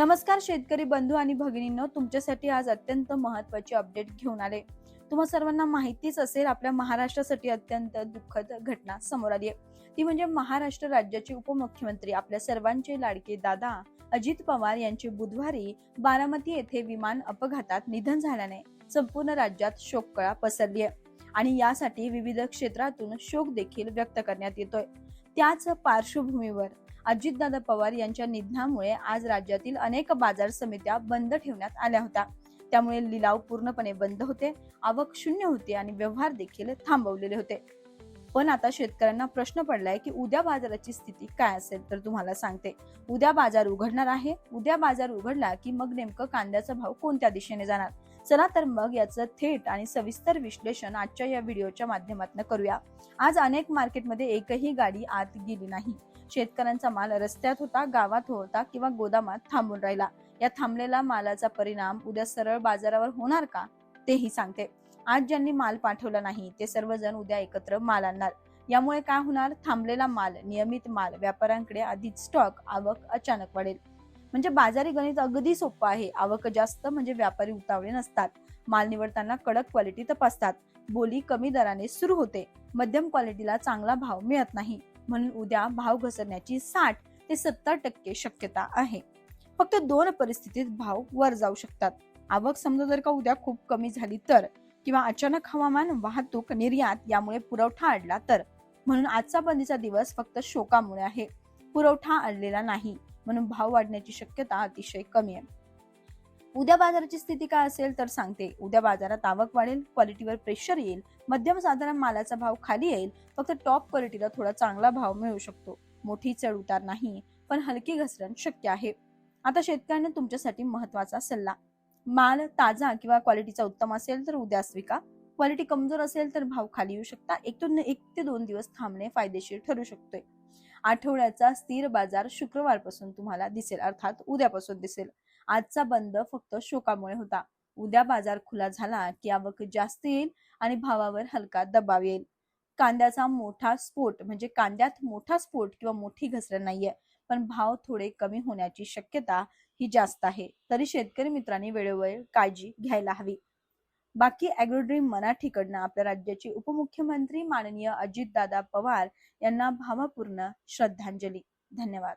नमस्कार शेतकरी बंधू आणि भगिनींनो तुमच्यासाठी आज अत्यंत महत्वाची अपडेट घेऊन आले. तुम्हा सर्वांना माहितीच असेल आपल्या महाराष्ट्रासाठी अत्यंत दुःखद घटना समोर आली आहे. ती म्हणजे महाराष्ट्र राज्याचे उपमुख्यमंत्री आपल्या सर्वांचे लाडके दादा अजित पवार यांचे बुधवारी बारामती येथे विमान अपघातात निधन झाल्याने संपूर्ण राज्यात शोककळा पसरली आहे. आणि यासाठी विविध क्षेत्रातून शोक देखील व्यक्त करण्यात येतोय. त्याच पार्श्वभूमीवर अजितदादा पवार यांच्या निधनामुळे आज राज्यातील अनेक बाजार समित्या बंद ठेवण्यात आल्या होत्या. त्यामुळे लिलाव पूर्णपणे बंद होते आवक शून्य होती आणि व्यवहार देखील थांबवलेले होते. पण आता शेतकऱ्यांना प्रश्न पडलाय की उद्या बाजाराची स्थिती काय असेल तर तुम्हाला सांगते. उद्या बाजार उघडणार आहे उद्या बाजार उघडला की मग नेमकं कांद्याचा भाव कोणत्या दिशेने जाणार? चला तर मग याचं थेट आणि सविस्तर विश्लेषण आजच्या या व्हिडिओच्या माध्यमातून करूया. आज अनेक मार्केटमध्ये एकही गाडी आत गेली नाही. शेतकऱ्यांचा माल रस्त्यात होता गावात होता किंवा गोदामात थांबून राहिला. या थांबलेला मालाचा परिणाम उद्या सरळ बाजारावर होणार का? तेही सांगते. आज ज्यांनी माल पाठवला नाही ते सर्वजण उद्या एकत्र माल आणणार. यामुळे काय होणार? थांबलेला माल नियमित माल व्यापाऱ्यांकडे आधीच स्टॉक आवक अचानक वाढेल. म्हणजे बाजारी गणित अगदी सोपं आहे. आवक जास्त म्हणजे व्यापारी उतावळे नसतात. माल निवडताना कडक क्वालिटी तपासतात. बोली कमी दराने सुरू होते. मध्यम क्वालिटीला चांगला भाव मिळत नाही. म्हणून उद्या भाव घसरण्याची साठ ते सत्तर टक्के शक्यता आहे. फक्त दोन परिस्थितीत भाव वर जाऊ शकतात. आवक समजा जर का उद्या खूप कमी झाली तर किंवा अचानक हवामान वाहतूक निर्यात यामुळे पुरवठा अडला तर म्हणून आजचा बंदीचा दिवस फक्त शोकामुळे आहे. पुरवठा अडलेला नाही म्हणून भाव वाढण्याची शक्यता अतिशय कमी आहे. उद्या बाजाराची स्थिती काय असेल तर सांगते. उद्या बाजारात आवक वाढेल क्वालिटीवर प्रेशर येईल मध्यम साधारण मालाचा भाव खाली येईल फक्त टॉप क्वालिटीला थोडा चांगला भाव मिळू शकतो. मोठी चढ उतार नाही पण हलकी घसरण शक्य आहे. आता शेतकऱ्यांना तुमच्यासाठी महत्त्वाचा सल्ला. माल ताजा किंवा क्वालिटीचा उत्तम असेल तर उद्या स्विका क्वालिटी कमजोर असेल तर भाव खाली येऊ शकता. एक तो एक ते दोन दिवस थांबणे फायदेशीर ठरू शकतोय आठवड्याचा स्थिर बाजार शुक्रवारपासून तुम्हाला दिसेल अर्थात उद्यापासून दिसेल. आजचा बंद फक्त शोकामुळे होता. उद्या बाजार खुला झाला की आवक जास्त येईल आणि भावावर हलका दबाव येईल. कांद्याचा मोठा स्फोट म्हणजे कांद्यात मोठा स्फोट किंवा मोठी घसरण नाहीये पण भाव थोडे कमी होण्याची शक्यता ही जास्त आहे. तरी शेतकरी मित्रांनी वेळोवेळी काळजी घ्यायला हवी. बाकी अॅग्रोड्रीम मराठीकडनं आपल्या राज्याचे उपमुख्यमंत्री माननीय अजितदादा पवार यांना भावपूर्ण श्रद्धांजली. धन्यवाद.